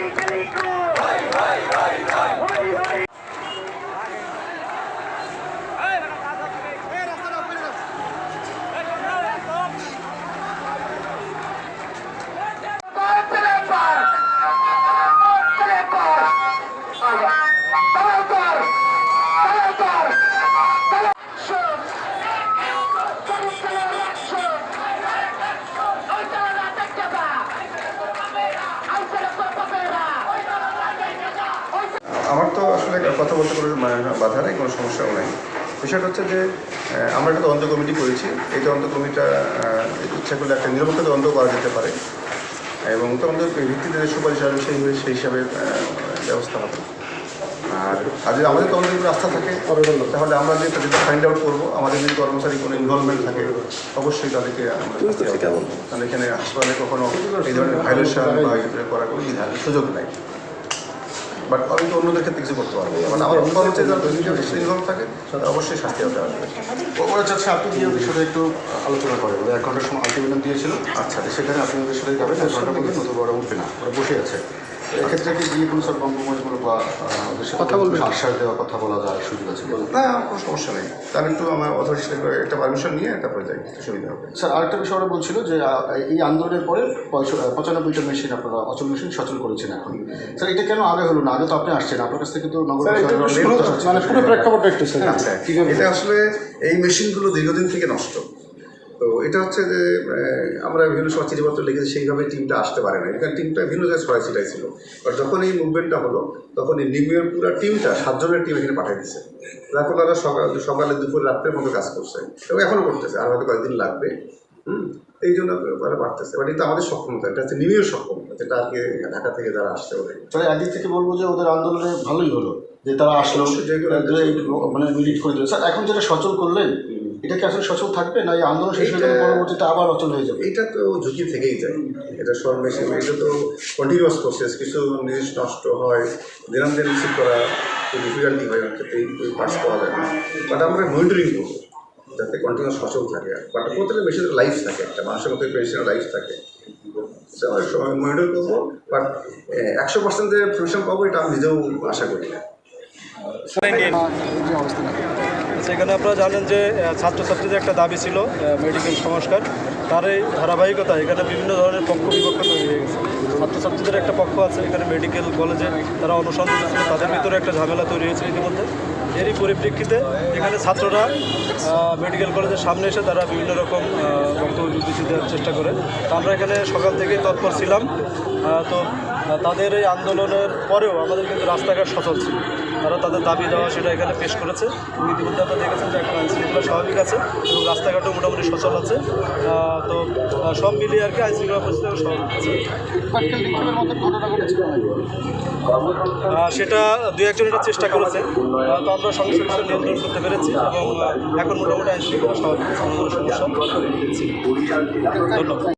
Angélico. কথা বলতে কোনো মানে বাধা নেই কোনো সমস্যাও নাই। বিষয়টা হচ্ছে যে আমরা একটা তদন্ত কমিটি করেছি। এই তদন্ত কমিটিটা ইচ্ছা করলে একটা নিরপেক্ষ তদন্ত করা যেতে পারে। এবং তদন্তের ভিত্তিতে যে সুপারিশ আসবে সেই সেই হিসাবে ব্যবস্থা হবে। আর আর যদি আমাদের তদন্তের উপর আস্থা থাকে তাহলে আমরা যে যেটা ফাইন্ড আউট করব আমাদের যদি কর্মচারী কোনো ইনভলভমেন্ট থাকে অবশ্যই তাদেরকে আমরা এখানে হাসপাতালে কখনো এই ধরনের ভাইলেশন বা করার কোনো সুযোগ নাই। বাট আমি তো অন্যদের ক্ষেত্রে কিছু করতে পারব। মানে আমার অন্য হচ্ছে যারা বেশি ইনভলভ থাকে অবশ্যই শাস্তি হতে হবে। ওরা চাচ্ছে আপনি গিয়ে ওদের সাথে একটু আলোচনা করেন। ওরা এক ঘণ্টার সময় আলটিমেটাম দিয়েছিল। আচ্ছা। সেখানে আপনি ওদের সাথে যাবেন এক ঘণ্টা মধ্যে ওরা উঠবে না। ওরা বসে আছে। এক্ষেত্রে কি গিয়ে কোনো কম্প্রোমাইজমূলক বা সাথে কথা বলবে আশ্বাস দেওয়া কথা বলা যায় সুযোগ আছে? না কোনো সমস্যা নেই। তার একটু আমার অথরিটি একটা পারমিশন নিয়ে তারপরে যাই সুবিধা হবে। স্যার আরেকটা বিষয় ওরা বলছিল যে এই আন্দোলনের পরে পঁচানব্বইটা মেশিন আপনারা অচল মেশিন সচল করেছেন এখন। স্যার এটা কেন আগে হলো না? আগে তো আপনি আসছেন আপনার কাছ থেকে তো নগর মানে পুরো প্রেক্ষাপটটা একটু স্যার। আচ্ছা এটা আসলে এই মেশিনগুলো দীর্ঘদিন থেকে নষ্ট। তো এটা হচ্ছে যে আমরা বিভিন্ন সময় চিঠিপত্র লিখেছি সেইভাবে টিমটা আসতে পারে না। এখানে টিমটা ভিন্ন জায়গায় ছড়াই ছিটাই ছিল। আর যখন এই মুভমেন্টটা হলো তখন এই নিবিয়ের পুরো টিমটা সাতজনের টিম এখানে পাঠিয়ে দিচ্ছে যার ফলে ওরা সকাল সকালে দুপুর রাত্রের মতো কাজ করছে। এবং এখনও করতেছে আর হয়তো কয়েকদিন লাগবে। হুম? এই জন্য বাড়তেছে। বাট এটা আমাদের সক্ষমতা এটা হচ্ছে নিবিয়ের সক্ষমতা যেটা আর কি ঢাকা থেকে যারা আসছে ওদের। তাহলে একদিক থেকে বলব যে ওদের আন্দোলনে ভালোই হলো। যে তারা আসলো মানে মিলিট করে দিল। স্যার এখন যেটা সচল করলেন এটা কি আসলে সচল থাকবে না এই আন্দোলন শেষ হয়ে পরবর্তীতে আবার অচল হয়ে যাবে? এটা তো ঝুঁকি থেকেই যায়। এটা সব মেশিন এটা তো কন্টিনিউয়াস প্রসেস কিছু জিনিস নষ্ট হয় দিনাম দিন রিসিভ করা ডিফিকাল্টি হয় অনেক ক্ষেত্রে পার্টস পাওয়া যায় না। বাট আমরা মনিটরিং করব যাতে কন্টিনিউয়াস সচল থাকে। আর বাট প্রত্যেকটা মেশিনের লাইফ থাকে একটা মানুষের মধ্যে মেশিনের লাইফ থাকে। সে অনেক সময় মনিটর করব বাট একশো পার্সেন্ট যে সলিউশন পাবো এটা আমি নিজেও আশা করি না। সেখানে আপনারা জানেন যে ছাত্রছাত্রীদের একটা দাবি ছিল মেডিকেল সংস্কার। তার এই ধারাবাহিকতা এখানে বিভিন্ন ধরনের পক্ষ বিপক্ষ তৈরি হয়ে গেছে। ছাত্রছাত্রীদের একটা পক্ষ আছে এখানে মেডিকেল কলেজে তারা অনুসন্ধান ছিল তাদের ভিতরে একটা ঝামেলা তৈরি হয়েছে ইতিমধ্যে। এরই পরিপ্রেক্ষিতে এখানে ছাত্ররা মেডিকেল কলেজের সামনে এসে তারা বিভিন্ন রকম বক্তব্য বিবৃতি দেওয়ার চেষ্টা করে। তো আমরা এখানে সকাল থেকেই তৎপর ছিলাম তো তাদের এই আন্দোলনের পরেও আমাদের কিন্তু রাস্তাঘাট সচল ছিল। তারা তাদের দাবি দেওয়া সেটা এখানে পেশ করেছে। এবং ইতিমধ্যে আপনারা দেখেছেন যে এখন আইনশৃঙ্খলা স্বাভাবিক আছে এবং রাস্তাঘাটও মোটামুটি সচল আছে। তো সব মিলিয়ে আর কি আইনশৃঙ্খলা পরিস্থিতি স্বাভাবিক আছে। সেটা দু একজন এটা চেষ্টা করেছে। তো আমরা সঙ্গে সঙ্গে নিয়ন্ত্রণ করতে পেরেছি এবং এখন মোটামুটি আইনশৃঙ্খলা স্বাভাবিক আছে কোনো সমস্যা ধন্যবাদ।